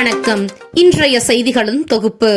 வணக்கம். இன்றைய செய்திகளின் தொகுப்பு.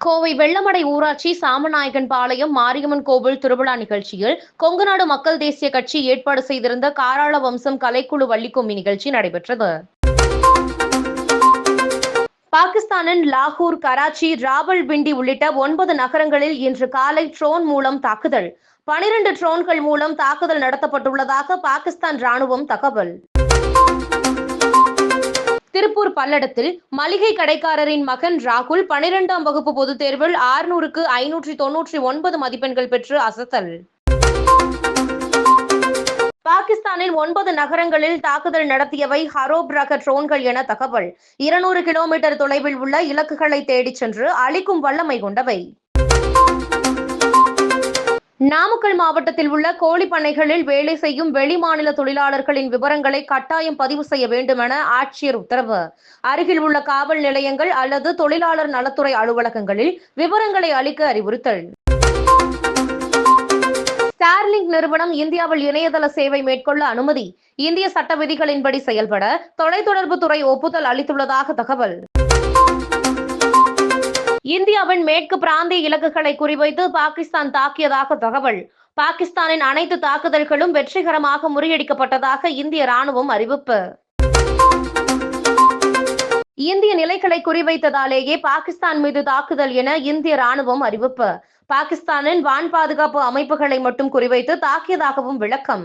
கோவை வெள்ளமடை ஊராட்சி சாமநாயகன் பாளையம் மாரியம்மன் கோவில் திருவிழா நிகழ்ச்சியில் கொங்குநாடு மக்கள் தேசிய கட்சி ஏற்பாடு செய்திருந்த காராள வம்சம் கலைக்குழு வள்ளிக்கும்மி நிகழ்ச்சி நடைபெற்றது. பாகிஸ்தானின் லாகூர் கராச்சி ராவல்பிண்டி உள்ளிட்ட ஒன்பது நகரங்களில் இன்று காலை ட்ரோன் மூலம் தாக்குதல். பனிரெண்டு ட்ரோன்கள் மூலம் தாக்குதல் நடத்தப்பட்டுள்ளதாக பாகிஸ்தான் ராணுவம் தகவல். திருப்பூர் பல்லடத்தில் மளிகை கடைக்காரரின் மகன் ராகுல் பனிரெண்டாம் வகுப்பு பொதுத் தேர்வில் ஆறுநூறுக்கு ஐநூற்றி தொன்னூற்றி ஒன்பது மதிப்பெண்கள் பெற்று அசத்தல். பாகிஸ்தானில் ஒன்பது நகரங்களில் தாக்குதல் நடத்தியவை ஹரோப் ரக ட்ரோன்கள் என தகவல். இருநூறு கிலோமீட்டர் தொலைவில் உள்ள இலக்குகளை தேடிச் சென்று அழிக்கும் வல்லமை கொண்டவை. நாமக்கல் மாவட்டத்தில் உள்ள கோழி பண்ணைகளில் வேலை செய்யும் வெளிமாநில தொழிலாளர்களின் விவரங்களை கட்டாயம் பதிவு செய்ய வேண்டும் என ஆட்சியர் உத்தரவு. அருகில் உள்ள காவல் நிலையங்கள் அல்லது தொழிலாளர் நலத்துறை அலுவலகங்களில் விவரங்களை அளிக்க அறிவுறுத்தல். ஸ்டார்லிங்க் நிறுவனம் இந்தியாவில் இணையதள சேவை மேற்கொள்ள அனுமதி. இந்திய சட்ட விதிகளின்படி செயல்பட தொலைத்தொடர்பு துறை ஒப்புதல் அளித்துள்ளதாக தகவல். இந்தியாவின் மேற்கு பிராந்திய இலக்குகளை குறிவைத்து பாகிஸ்தான் தாக்கியதாக தகவல். பாகிஸ்தானின் அனைத்து தாக்குதல்களும் வெற்றிகரமாக முறியடிக்கப்பட்டதாக இந்திய ராணுவம் அறிவிப்பு. இந்திய நிலைகளை குறிவைத்ததாலேயே பாகிஸ்தான் மீது தாக்குதல் என இந்திய ராணுவம் அறிவிப்பு. பாகிஸ்தானின் வான் பாதுகாப்பு அமைப்புகளை மட்டும் குறிவைத்து தாக்கியதாகவும் விளக்கம்.